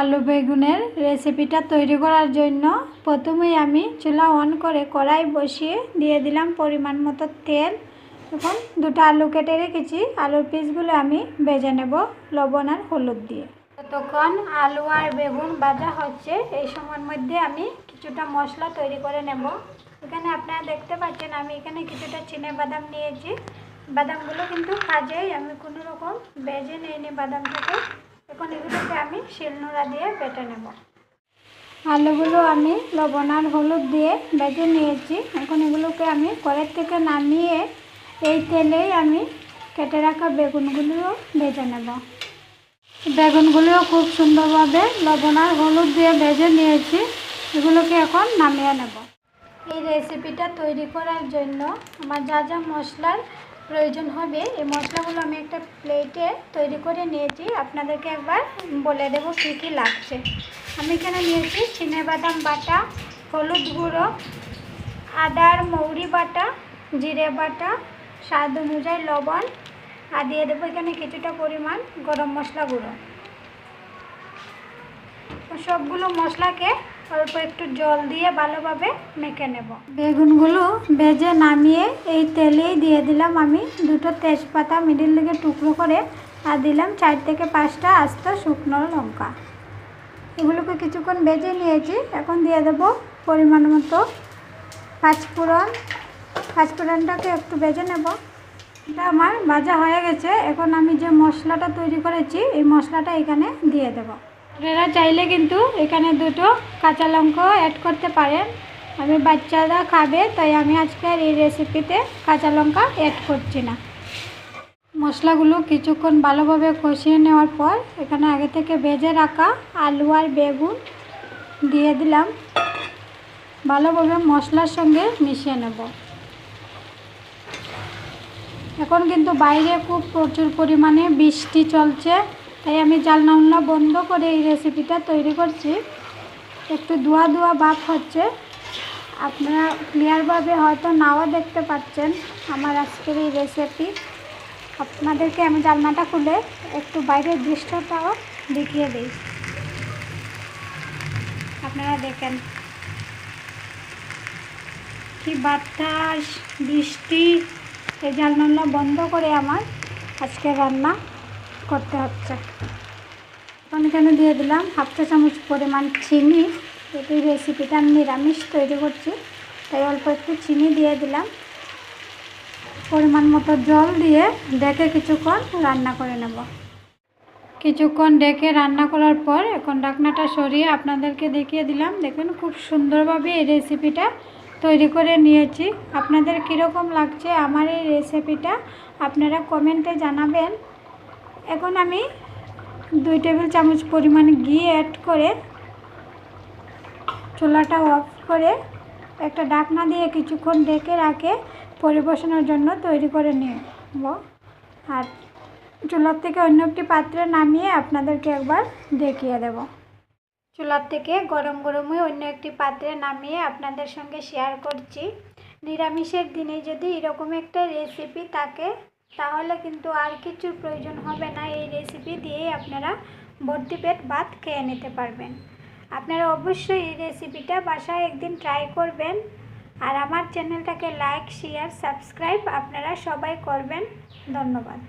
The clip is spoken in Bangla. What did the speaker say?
আলু বেগুনের রেসিপিটা তৈরি করার জন্য প্রথমেই আমি চুলা অন করে কড়াই বসিয়ে দিয়ে দিলাম পরিমাণ মতো তেল। এখন দুটো আলু কেটে রেখেছি। আলুর পিসগুলো আমি ভেজে নেব লবণ আর হলুদ দিয়ে। ততক্ষণ আলু আর বেগুন ভাজা হচ্ছে, এই সময়ের মধ্যে আমি কিছুটা মশলা তৈরি করে নেব। এখানে আপনারা দেখতে পাচ্ছেন, আমি এখানে কিছুটা চিনে বাদাম নিয়েছি। বাদামগুলো কিন্তু কাজেই আমি কোনো রকম বেজে নিইনি বাদামটাকে শিলনোড়া দিয়ে বেটে নেব। আলুগুলো আমি লবণ আর হলুদ দিয়ে বেজে নিয়েছি। এখন এগুলোকে আমি কড়াই থেকে নামিয়ে এই তেলেই আমি কেটে রাখা বেগুনগুলিও ভেজে নেব। বেগুনগুলিও খুব সুন্দরভাবে লবণ আর হলুদ দিয়ে ভেজে নিয়েছি। এগুলোকে এখন নামিয়ে নেব। এই রেসিপিটা তৈরি করার জন্য আমার যা যা মশলার প্রয়োজন হবে। এই মশলাগুলো আমি একটা প্লেটে তৈরি করে নিয়েছি। আপনাদেরকে একবার বলে দেবো কী কী লাগছে। আমি এখানে নিয়েছি চিনে বাদাম বাটা, হলুদ গুঁড়ো, আদার মৌরি বাটা, জিরে বাটা, স্বাদ অনুযায়ী লবণ, আর দিয়ে দেবো এখানে কিছুটা পরিমাণ গরম মশলা গুঁড়ো। সবগুলো মশলাকে অল্প একটু জল দিয়ে ভালোভাবে মেখে নেব। বেগুনগুলো ভেজে নামিয়ে এই তেলেই দিয়ে দিলাম আমি। দুটো তেজপাতা মিডিল দিকে টুকরো করে আর দিলাম চার থেকে পাঁচটা আস্ত শুকনো লঙ্কা। এগুলোকে কিছুক্ষণ ভেজে নিয়েছি। এখন দিয়ে দেব পরিমাণ মতো পাঁচফোড়ন। পাঁচফোড়নটাকে একটু ভেজে নেব। এটা আমার ভাজা হয়ে গেছে। এখন আমি যে মশলাটা তৈরি করেছি, এই মশলাটা এখানে দিয়ে দেবো। আপনারা চাইলে কিন্তু এখানে দুটো কাঁচা লঙ্কাও অ্যাড করতে পারেন। আমি বাচ্চারা খাবে, তাই আমি আজকের এই রেসিপিতে কাঁচা লঙ্কা অ্যাড করছি না। মশলাগুলো কিছুক্ষণ ভালোভাবে কষিয়ে নেওয়ার পর এখানে আগে থেকে ভেজে রাখা আলু আর বেগুন দিয়ে দিলাম। ভালোভাবে মশলার সঙ্গে মিশিয়ে নেব। এখন কিন্তু বাইরে খুব প্রচুর পরিমাণে বৃষ্টি চলছে। তাই আমি জালনা উল্লা বন্ধ করে এই রেসিপিটা তৈরি করছি। একটু ধোয়া ধোয়া ভাব হচ্ছে। আপনারা ক্লিয়ারভাবে হয়তো নাও দেখতে পাচ্ছেন আমার আজকের এই রেসিপি আপনাদেরকে আমি জালনাটা খুলে একটু বাইরের দৃশ্যটাও দেখিয়ে দিই। আপনারা দেখেন। কি বাতাস, বৃষ্টি, এই জালনা বন্ধ করে আমার আজকে রান্না। করতে হচ্ছে। এখন এখানে দিয়ে দিলাম হাফ চা চামচ পরিমাণ চিনি। এই রেসিপিটা আমি নিরামিষ তৈরি করছি, তাই অল্প একটু চিনি দিয়ে দিলাম। পরিমাণ মতো জল দিয়ে ডেকে কিছুক্ষণ রান্না করে নেব। কিছুক্ষণ ডেকে রান্না করার পর এখন ডাকনাটা সরিয়ে আপনাদেরকে দেখিয়ে দিলাম। দেখুন খুব সুন্দরভাবে এই রেসিপিটা তৈরি করে নিয়েছি। আপনাদের কীরকম লাগছে আমার এই রেসিপিটা আপনারা কমেন্টে জানাবেন। এখন আমি দুই টেবিল চামচ পরিমাণ ঘি অ্যাড করে চুলাটা অফ করে একটা ডাকনা দিয়ে কিছুক্ষণ ডেকে রাখে, পরিবেশনের জন্য তৈরি করে নেব। আর চুলার থেকে অন্য একটি পাত্রে নামিয়ে আপনাদেরকে একবার দেখিয়ে দেব। চুলার থেকে গরম গরমই অন্য একটি পাত্রে নামিয়ে আপনাদের সঙ্গে শেয়ার করছি। নিরামিষের দিনে যদি এরকম একটা রেসিপি থাকে তাহলে কিন্তু আর কিছুর প্রয়োজন হবে না। এই রেসিপি দিয়েই আপনারা ভর্তি পেট ভাত খেয়ে নিতে পারবেন। আপনারা অবশ্যই এই রেসিপিটা বাসায় একদিন ট্রাই করবেন। আর আমার চ্যানেলটাকে লাইক শেয়ার সাবস্ক্রাইব আপনারা সবাই করবেন। ধন্যবাদ।